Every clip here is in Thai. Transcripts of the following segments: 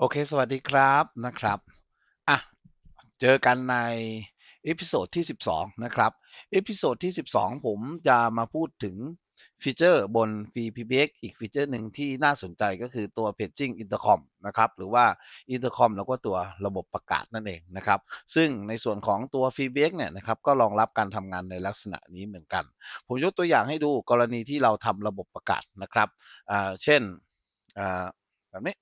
โอเค สวัสดีครับนะครับ อะ เจอกันในเอพิโซดที่ 12 นะครับ เอพิโซดที่ 12 ผมจะมาพูดถึงฟีเจอร์บน FreePBX อีกฟีเจอร์หนึ่งที่น่าสนใจก็คือตัว Paging Intercom นะครับ หรือว่า Intercom แล้วก็ตัวระบบประกาศนั่นเองนะครับ ซึ่งในส่วนของตัว f r e e b x เนี่ยนะครับก็รองรับการทำงานในลักษณะนี้เหมือนกัน ผมยกตัวอย่างให้ดูกรณีที่เราทำระบบประกาศนะครับอ่าเช่นอ่าแบบนี้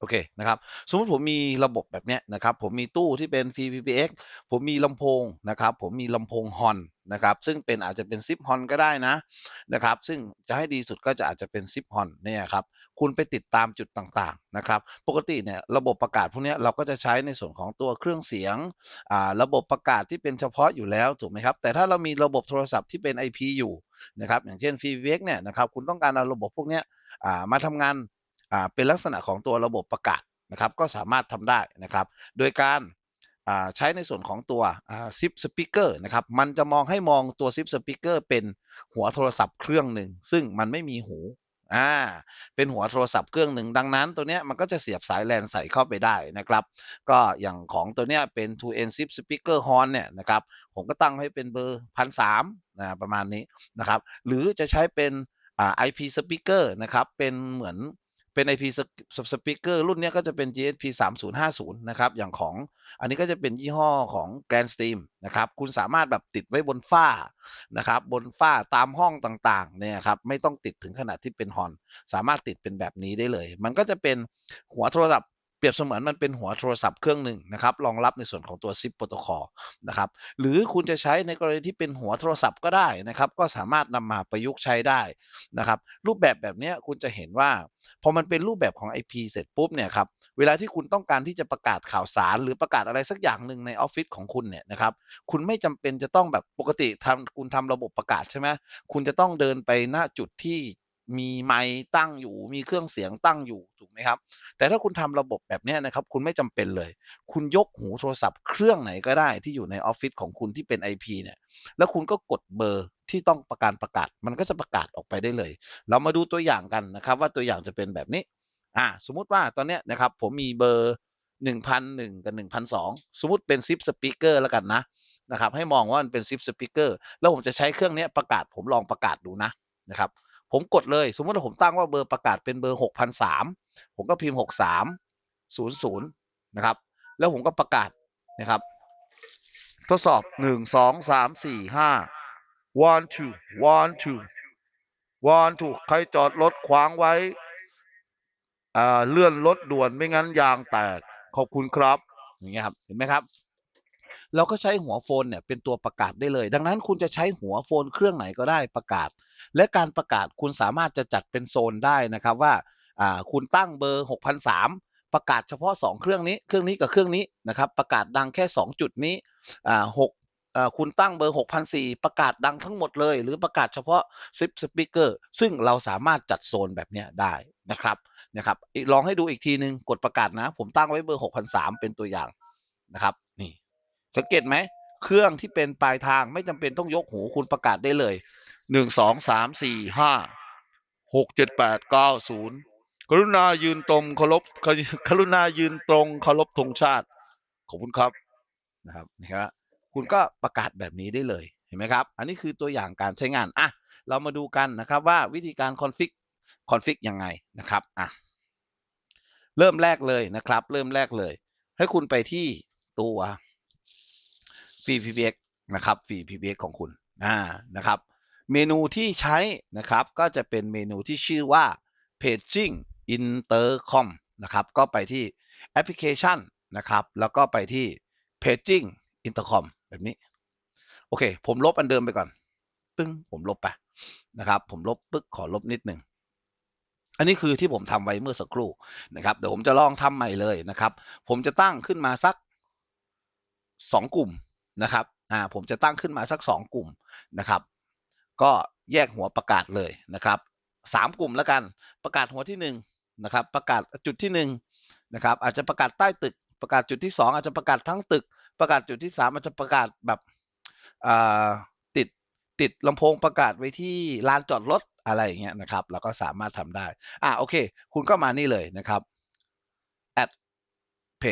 โอเคนะครับสมมติผมมีระบบแบบเนี้ยนะครับผมมีตู้ที่เป็น FreePBX ผมมีลำโพงนะครับผมมีลำโพงฮอนนะครับซึ่งเป็นอาจจะเป็นซิปฮอนก็ได้นะนะครับซึ่งจะให้ดีสุดก็จะอาจจะเป็นซิปฮอนเนี่ยครับคุณไปติดตามจุดต่างๆนะครับปกติเนี่ยระบบประกาศพวกนี้เราก็จะใช้ในส่วนของตัวเครื่องเสียงอ่าระบบประกาศที่เป็นเฉพาะอยู่แล้วถูกไหมครับแต่ถ้าเรามีระบบโทรศัพท์ที่เป็น IP อยู่นะครับอย่างเช่น FreePBX เนี่ยนะครับคุณต้องการเอาระบบพวกนี้มาทำงาน เป็นลักษณะของตัวระบบประกาศนะครับ ก็สามารถทำได้นะครับ โดยการอ่าใช้ในส่วนของตัวซิปสปีกเกอร์นะครับ มันจะมองให้มองตัวซิปสปีกเกอร์เป็นหัวโทรศัพท์เครื่องหนึ่ง ซึ่งมันไม่มีหูอ่าเป็นหัวโทรศัพท์เครื่องหนึ่งดังนั้นตัวเนี้ยมันก็จะเสียบสายแลนใส่เข้าไปได้นะครับ ก็อย่างของตัวเนี้ยเป็น 2 n zip speaker horn เนี่ยนะครับ ผมก็ตั้งให้เป็นเบอร์พันสามนะประมาณนี้นะครับ หรือจะใช้เป็นอ่า IP speaker นะครับ เป็นเหมือน เป็น IP speaker รุ่นนี้ก็จะเป็น GSP 3050 นะครับ อย่างของอันนี้ก็จะเป็นยี่ห้อของ Grandstream นะครับ คุณสามารถแบบติดไว้บนฝ้านะครับ บนฝ้าตามห้องต่างๆ เนี่ยครับ ไม่ต้องติดถึงขนาดที่เป็นฮอน สามารถติดเป็นแบบนี้ได้เลย มันก็จะเป็นหัวโทรศัพท์ เปรียบเสมือนมันเป็นหัวโทรศัพท์เครื่องหนึ่งนะครับรองรับในส่วนของตัว ZIP Protocol นะครับหรือคุณจะใช้ในกรณีที่เป็นหัวโทรศัพท์ก็ได้นะครับ ก็สามารถนำมาประยุกต์ใช้ได้นะครับ รูปแบบแบบนี้คุณจะเห็นว่าพอมันเป็นรูปแบบของ IP เสร็จปุ๊บเนี่ยครับเวลาที่คุณต้องการที่จะประกาศข่าวสาร หรือประกาศอะไรสักอย่างหนึ่งในออฟฟิศของคุณเนี่ยนะครับคุณไม่จำเป็นจะต้องแบบปกติทำคุณทำระบบประกาศใช่ไหมคุณจะต้องเดินไปณจุดที่ มีไมค์ตั้งอยู่ มีเครื่องเสียงตั้งอยู่ถูกไหมครับ แต่ถ้าคุณทำระบบแบบนี้นะครับ คุณไม่จำเป็นเลย คุณยกหูโทรศัพท์เครื่องไหนก็ได้ที่อยู่ในออฟฟิศของคุณที่เป็น IP เนี่ย แล้วคุณก็กดเบอร์ที่ต้องประการประกาศ มันก็จะประกาศออกไปได้เลย เรามาดูตัวอย่างกันนะครับ ว่าตัวอย่างจะเป็นแบบนี้ อ่า สมมุติว่าตอนนี้นะครับ ผมมีเบอร์ 1,001 กับ 1,002 สมมุติเป็นซิปสปีกเกอร์แล้วกันนะนะครับ ให้มองว่ามันเป็นซิปสปีกเกอร์แล้วผมจะใช้เครื่องนี้ประกาศผมลองประกาศดูนะนะครับ ผมกดเลย สมมติว่าผมตั้งว่าเบอร์ประกาศเป็นเบอร์ 6,003 ผมก็พิมพ์ 6300 นะครับ แล้วผมก็ประกาศนะครับ ทดสอบ 1 2 3 4 5 one two one two one two ใครจอดรถขวางไว้อ่าเลื่อนรถด่วนไม่งั้นยางแตก ขอบคุณครับ อย่างเงี้ยครับ เห็นไหมครับ เราก็ใช้หัวโฟนเนี่ยเป็นตัวประกาศได้เลย ดังนั้นคุณจะใช้หัวโฟนเครื่องไหนก็ได้ประกาศ และการประกาศคุณสามารถจะจัดเป็นโซนได้นะครับว่าคุณตั้งเบอร์ 6,003 ประกาศเฉพาะ 2 เครื่องนี้ เครื่องนี้กับเครื่องนี้นะครับ ประกาศดังแค่ 2 จุดนี้อ่า6คุณตั้งเบอร์ 6,004 ประกาศดังทั้งหมดเลย หรือประกาศเฉพาะซิปสปีกเกอร์ ซึ่งเราสามารถจัดโซนแบบนี้ได้นะครับนะครับลองให้ดูอีกทีนึง กดประกาศนะ ผมตั้งไว้เบอร์ 6,003 เป็นตัวอย่างนะครับ สังเกตไหมเครื่องที่เป็นปลายทางไม่จำเป็นต้องยกหูคุณประกาศได้เลยหนึ่งสองสามสี่ห้าหกเจ็ดแปดเก้าศูนย์กรุณายืนตรงเคารพกรุณายืนตรงเคารพธงชาติ ขอบคุณครับนะครับนี่ครับคุณก็ประกาศแบบนี้ได้เลยเห็นไหมครับ อันนี้คือตัวอย่างการใช้งานอะเรามาดูกันนะครับว่าวิธีการคอนฟิกคอนฟิกยังไงนะครับอะเริ่มแรกเลยนะครับ เริ่มแรกเลย ให้คุณไปที่ตัว ฟรี PBX นะครับฟรี PBX ของคุณอ่านะครับ เมนูที่ใช้นะครับก็จะเป็นเมนูที่ชื่อว่า Paging Intercom นะครับก็ไปที่แอปพลิเคชันนะครับ แล้วก็ไปที่ Paging Intercom แบบนี้ โอเค ผมลบอันเดิมไปก่อน ปึ้งผมลบไปนะครับ ผมลบปึ๊กขอลบนิดหนึ่งอันนี้คือที่ผมทำไว้เมื่อสักครู่นะครับเดี๋ยวผมจะลองทำใหม่เลยนะครับ ผมจะตั้งขึ้นมาสัก 2 กลุ่ม นะครับอ่าผมจะตั้งขึ้นมาสัก 2 กลุ่มนะครับ ก็แยกหัวประกาศเลยนะครับสามกลุ่มแล้วกันประกาศหัวที่1นะครับประกาศจุดที่1นะครับอาจจะประกาศใต้ตึก ประกาศจุดที่ 2 อาจจะประกาศทั้งตึก ประกาศจุดที่ 3 อาจจะประกาศแบบอ่าติดติดลำโพงประกาศไว้ที่ลานจอดรถอะไรอย่างเงี้ยนะครับเราก็สามารถทำได้อ่าโอเค คุณก็มานี่เลยนะครับ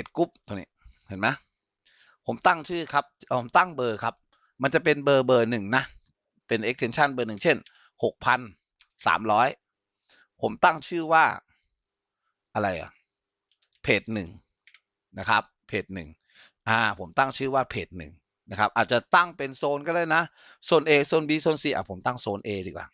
จกรุ๊ปตรงนี้เห็นไหม ผมตั้งชื่อครับผมตั้งเบอร์ครับ มันจะเป็นเบอร์เบอร์หนึ่งนะ เป็น extension เบอร์หนึ่งเช่นหกพันสามร้อยผมตั้งชื่อว่าอะไรอะเพจหนึ่งนะครับ เพจหนึ่งอ่า ผมตั้งชื่อว่าเพจหนึ่งนะครับ อาจจะตั้งเป็นโซนก็ได้นะ โซน A โซน B โซน C อะผมตั้งโซน A ดีกว่า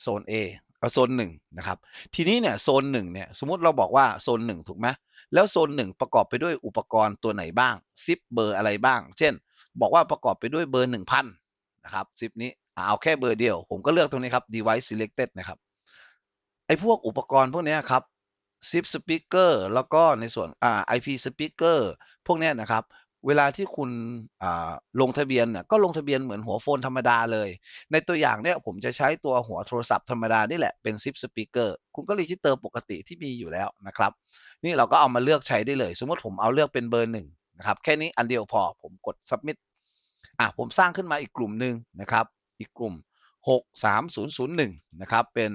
โซน A เอาโซนหนึ่งนะครับ ทีนี้เนี่ยโซนหนึ่งเนี่ย สมมติเราบอกว่าโซนหนึ่งถูกไหม แล้วโซนหนึ่งประกอบไปด้วยอุปกรณ์ตัวไหนบ้างซิปเบอร์อะไรบ้าง เช่น บอกว่าประกอบไปด้วยเบอร์หนึ่งพันนะครับซิปนี้เอาแค่เบอร์เดียว ผมก็เลือกตรงนี้ครับ device selected นะครับไอ้พวกอุปกรณ์พวกนี้ครับซิปสปีกเกอร์แล้วก็ในส่วนอ่า IP speaker พวกนี้นะครับ เวลาที่คุณลงทะเบียนเนี่ยก็ลงทะเบียนเหมือนหัวโฟนธรรมดาเลย ในตัวอย่างเนี่ยผมจะใช้ตัวหัวโทรศัพท์ธรรมดานี่แหละเป็น zip speaker คุณก็รีจิสเตอร์ปกติที่มีอยู่แล้วนะครับ นี่เราก็เอามาเลือกใช้ได้เลย สมมติผมเอาเลือกเป็นเบอร์หนึ่งนะครับแค่นี้อันเดียวพอผมกด submit อะผมสร้างขึ้นมาอีกกลุ่มหนึ่งนะครับ อีกกลุ่ม 63001 นะครับเป็น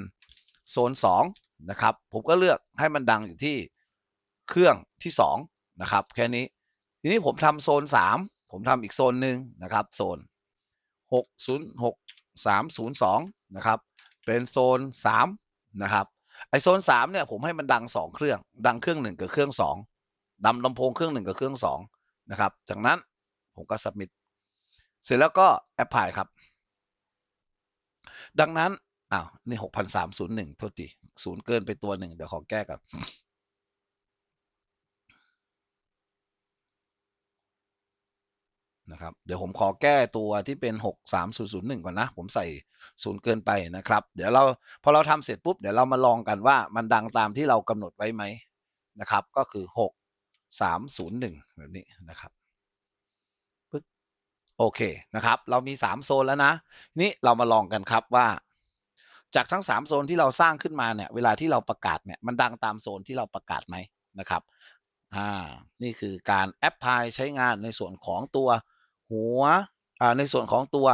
โซน2นะครับผมก็เลือกให้มันดังอยู่ที่เครื่องที่2นะครับแค่นี้ ทีนี้ผมทำโซน3ผมทำอีกโซนหนึ่งนะครับ โซน606302นะครับ เป็นโซน3นะครับไอโซน3เนี่ยผมให้มันดัง2เครื่อง ดังเครื่อง1กับเครื่อง2ดำลำโพงเครื่อง1กับเครื่อง2นะครับ จากนั้นผมก็ submit เสร็จแล้วก็แอปพลายครับ ดังนั้นอ้าวนี่หกพันสามศูนย์หนึ่งโทษทีศูนย์เกินไปตัวหนึ่งเดี๋ยวขอแก้ก่อน นะครับ เดี๋ยวผมขอแก้ตัวที่เป็นหกสามศูนย์ศูนย์หนึ่งก่อนนะ ผมใส่ศูนย์เกินไปนะครับ เดี๋ยวเราพอเราทำเสร็จปุ๊บ เดี๋ยวเรามาลองกันว่ามันดังตามที่เรากำหนดไว้ไหมนะครับ ก็คือหกสามศูนย์หนึ่งแบบนี้นะครับโอเคนะครับ เรามี 3 โซนแล้วนะ นี่เรามาลองกันครับว่า จากทั้ง 3 โซนที่เราสร้างขึ้นมาเนี่ย เวลาที่เราประกาศเนี่ยมันดังตามโซนที่เราประกาศไหมนะครับอ่า นี่คือการแอปพลายใช้งานในส่วนของตัว หัวในส่วนของตัว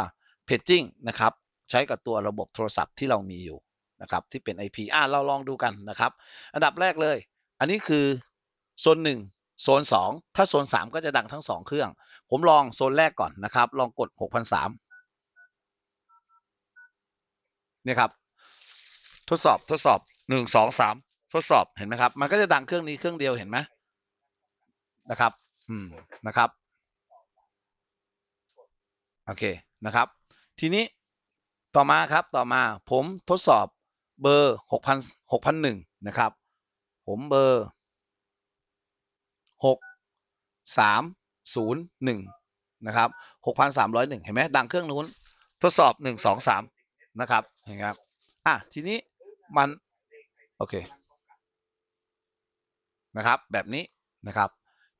paging นะครับ ใช้กับตัวระบบโทรศัพท์ที่เรามีอยู่นะครับที่เป็น IP อ่าเราลองดูกันนะครับ อันดับแรกเลย อันนี้คือโซน1โซน2 ถ้าโซน 3 ก็จะดังทั้ง 2 เครื่อง ผมลองโซนแรกก่อนนะครับ ลองกด 6,003เนี่ยครับ ทดสอบทดสอบ 1 2 3 ทดสอบเห็นไหมครับ มันก็จะดังเครื่องนี้เครื่องเดียวเห็นไหมนะครับ อืมนะครับ โอเคนะครับ ทีนี้ต่อมาครับต่อมาผมทดสอบเบอร์6,000 6,001นะครับ ผมเบอร์6 3 0 1นะครับ6,301เห็นไหมดังเครื่องนู้นทดสอบ1 2 3นะครับเห็นไหมครับอะทีนี้มัน โอเคนะครับ แบบนี้นะครับ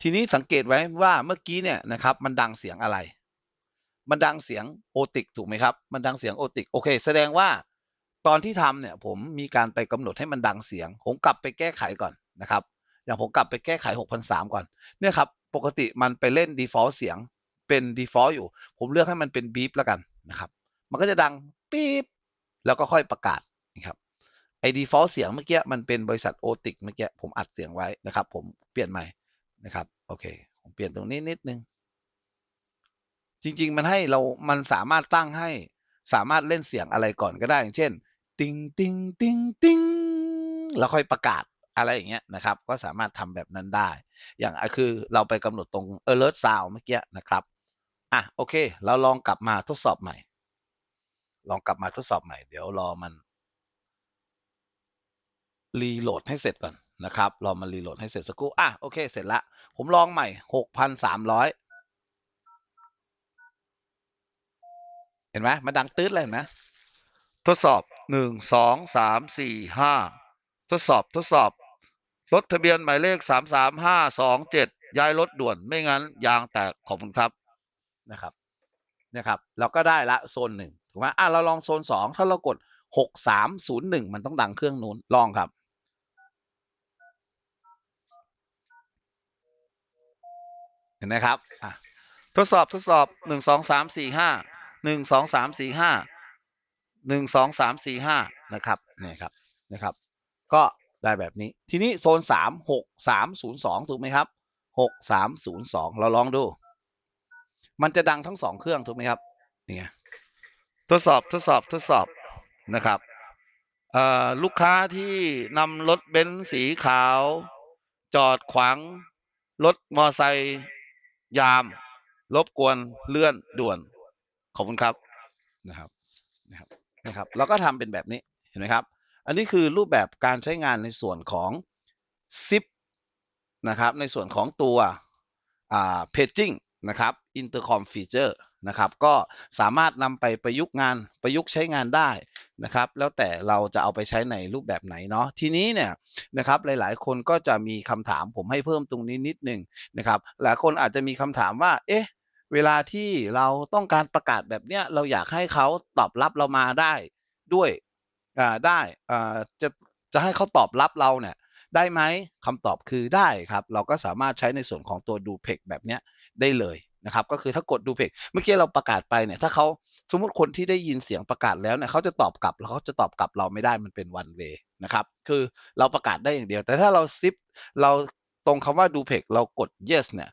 ทีนี้สังเกตไว้ว่าเมื่อกี้เนี่ยนะครับ มันดังเสียงอะไร มันดังเสียงโอติกถูกไหมครับ มันดังเสียงโอติกโอเค แสดงว่าตอนที่ทำเนี่ยผมมีการไปกำหนดให้มันดังเสียง ผมกลับไปแก้ไขก่อนนะครับ อย่างผมกลับไปแก้ไข 6,003 ก่อนเนี่ยครับปกติมันไปเล่น default เสียงเป็น default อยู่ ผมเลือกให้มันเป็น beep แล้วกันนะครับ มันก็จะดังปี๊บแล้วก็ค่อยประกาศนะครับไอ้ default เสียงเมื่อกี้มันเป็นบริษัทโอติกเมื่อกี้ผมอัดเสียงไว้นะครับ ผมเปลี่ยนใหม่นะครับโอเค ผมเปลี่ยนตรงนี้นิดนึง จริง ๆ มันให้เรา มันสามารถตั้งให้สามารถเล่นเสียงอะไรก่อนก็ได้ อย่างเช่น ติงติงติงติงแล้วค่อยประกาศอะไรอย่างเงี้ยนะครับ ก็สามารถทำแบบนั้นได้ อย่างคือเราไปกำหนดตรง alert sound เมื่อกี้นะครับ อะโอเค เราลองกลับมาทดสอบใหม่ ลองกลับมาทดสอบใหม่ เดี๋ยวรอมันรีโหลดให้เสร็จก่อนนะครับ รอมันรีโหลดให้เสร็จสักครู่ อะโอเค เสร็จละ ผมลองใหม่ 6,300 เห็นไหมมันดังตืดเลยเห็นไหมทดสอบ1 2 3 4 5ทดสอบทดสอบรถทะเบียนหมายเลข3 3 5 2 7ย้ายรถด่วนไม่งั้นยางแตกขอบคุณครับนะครับเนี่ยครับ เราก็ได้ละโซนหนึ่งถูกไหมอะเราลองโซนสองถ้าเรากด6301มันต้องดังเครื่องนู้นลองครับเห็นไหมครับอะทดสอบทดสอบ1 2 3 4 5 1 2 3 4 5 1 2 3 4 5นะครับนี่ครับนะครับ ก็ได้แบบนี้ทีนี้โซน3 6 3 0 2ถูกไหมครับ6 3 0 2เราลองดู มันจะดังทั้งสองเครื่องถูกไหมครับนี่ทดสอบทดสอบทดสอบนะครับเออลูกค้าที่นำรถเบนซ์สีขาว จอดขวางรถมอไซค์ยาม รบกวนเลื่อนด่วน ขอบคุณครับนะครับนะครับนะครับเราก็ทำเป็นแบบนี้เห็นไหมครับ อันนี้คือรูปแบบการใช้งานในส่วนของ zip นะครับ ในส่วนของตัวอ่า paging นะครับ intercom feature นะครับ ก็สามารถนำไปประยุกต์งานประยุกต์ใช้งานได้นะครับ แล้วแต่เราจะเอาไปใช้ในรูปแบบไหนเนาะทีนี้เนี่ยนะครับหลายๆ คนก็จะมีคำถามผมให้เพิ่มตรงนี้นิดนึงนะครับ หลายคนอาจจะมีคำถามว่า เอ๊ะ เวลาที่เราต้องการประกาศแบบเนี้ยเราอยากให้เขาตอบรับเรามาได้ด้วยอ่าได้อ่าจะจะให้เขาตอบรับเราเนี่ยได้ไหมคำตอบคือได้ครับ เราก็สามารถใช้ในส่วนของตัวดูเพกแบบเนี้ยได้เลยนะครับ ก็คือถ้ากดดูเพกเมื่อกี้เราประกาศไปเนี่ยถ้าเขาสมมติคนที่ได้ยินเสียงประกาศแล้วเนี่ยเขาจะตอบกลับแล้วเขาจะตอบกลับเราไม่ได้มันเป็น one way นะครับ คือเราประกาศได้อย่างเดียว แต่ถ้าเราซิปเรา ตรงคำว่าดูเพกเรากด yes เนี่ย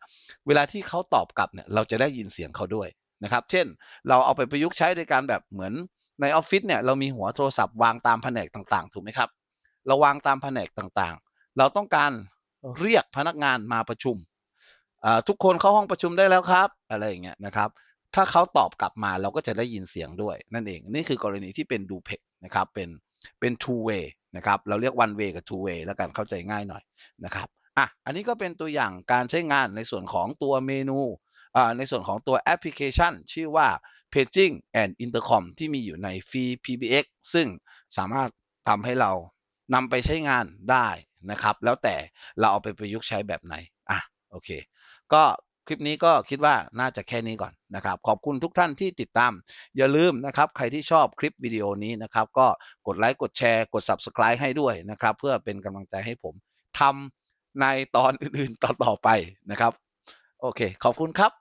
เวลาที่เขาตอบกลับเนี่ย เราจะได้ยินเสียงเขาด้วยนะครับ เช่น เราเอาไปประยุกต์ใช้ในการแบบเหมือนในออฟฟิศเนี่ย เรามีหัวโทรศัพท์วางตามแผนกต่างๆ ถูกไหมครับ เราวางตามแผนกต่างๆ เราต้องการเรียกพนักงานมาประชุม ทุกคนเข้าห้องประชุมได้แล้วครับ อะไรอย่างเงี้ยนะครับ ถ้าเขาตอบกลับมาเราก็จะได้ยินเสียงด้วย นั่นเอง นี่คือกรณีที่เป็นดูเพกนะครับ เป็นเป็น two way นะครับ เราเรียก one way กับ two way แล้วกันเข้าใจง่ายหน่อยนะครับ อะอันนี้ก็เป็นตัวอย่างการใช้งานในส่วนของตัวเมนูอ่าในส่วนของตัวแอปพลิเคชัน ชื่อว่า Paging and Intercom ที่มีอยู่ใน Free PBX ซึ่งสามารถทำให้เรานำไปใช้งานได้นะครับ แล้วแต่เราเอาไปประยุกต์ใช้แบบไหนอะโอเค ก็คลิปนี้ก็คิดว่าน่าจะแค่นี้ก่อนนะครับ ขอบคุณทุกท่านที่ติดตาม อย่าลืมนะครับ ใครที่ชอบคลิปวิดีโอนี้นะครับ ก็กดไลค์กดแชร์กด Subscribe ให้ด้วยนะครับ เพื่อเป็นกำลังใจให้ผมทำ ในตอนอื่นๆต่อๆไปนะครับ โอเค ขอบคุณครับ